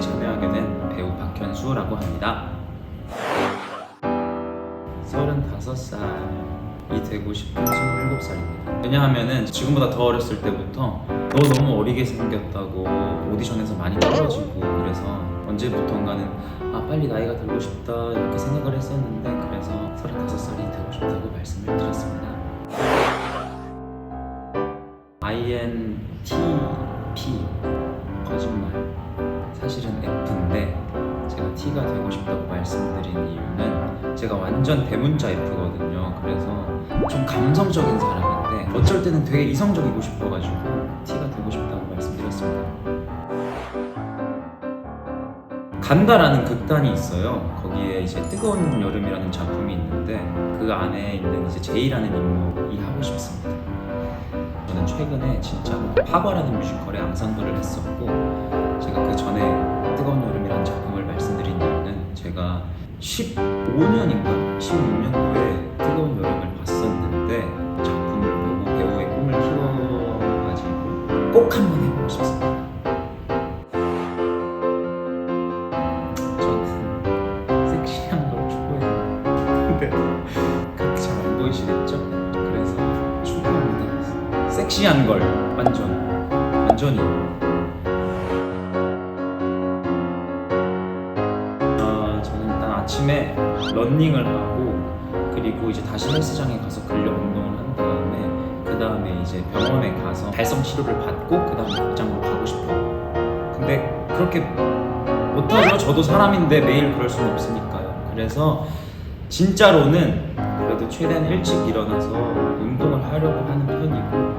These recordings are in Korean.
참여하게 된 배우 박현수라고 합니다. 35살이 되고 싶은 27살입니다. 왜냐하면은 지금보다 더 어렸을 때부터 너 너무 어리게 생겼다고 오디션에서 많이 떨어지고 그래서 언제부턴가는 아 빨리 나이가 들고 싶다 이렇게 생각을 했었는데 그래서 35살이 되고 싶다고 말씀을 드렸습니다. INTP 거짓말 사실은 F인데 제가 T가 되고 싶다고 말씀드린 이유는 제가 완전 대문자 F거든요. 그래서 좀 감성적인 사람인데 어쩔 때는 되게 이성적이고 싶어가지고 T가 되고 싶다고 말씀드렸습니다. 간다라는 극단이 있어요. 거기에 이제 뜨거운 여름이라는 작품이 있는데 그 안에 있는 이제 제이라는 인물 이 하고 싶습니다 저는 최근에 진짜로 파과라는 뮤지컬에 앙상블을 했었고 제가 그 전에 뜨거운 여름이라는 작품을 말씀드린 이유는 제가 15년인가 16년도에 뜨거운 여름을 봤었는데 작품을 보고 배우의 꿈을 키워가지고 꼭 한번 해보고 싶습니다. 섹시한 걸 완전 완전히 아, 저는 일단 아침에 런닝을 하고 그리고 이제 다시 헬스장에 가서 근력 운동을 한 다음에 그 다음에 이제 병원에 가서 발성 치료를 받고 그 다음에 극장으로 가고 싶어요. 근데 그렇게 못하죠. 저도 사람인데 매일 그럴 수는 없으니까요. 그래서 진짜로는 그래도 최대한 일찍 일어나서 운동을 하려고 하는 편이고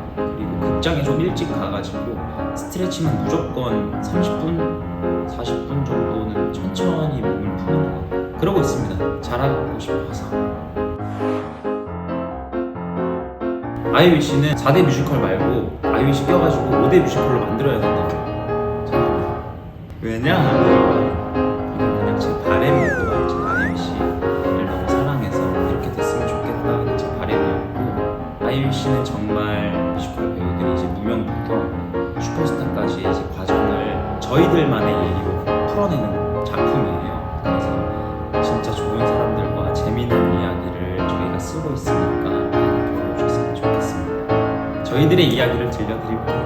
극장에 좀 일찍 가가지고 스트레칭은 무조건 30분, 40분 정도는 천천히 몸을 푸는 거 그러고 있습니다. 잘하고 싶어서 아이유 씨는 4대 뮤지컬 말고 아이유 씨 껴가지고 5대 뮤지컬로 만들어야 된다고 생각합니다. 왜냐하면 그냥 제 바램이고요. 제 아이유 씨를 너무 사랑해서 이렇게 됐으면 좋겠다는 제 바램이었고 아이유 씨는 정말 이제 과정을 저희들만의 얘기로 풀어내는 작품이에요. 그래서 진짜 좋은 사람들과 재미난 이야기를 저희가 쓰고 있으니까 많이 보러주셨으면 좋겠습니다. 저희들의 이야기를 들려드리고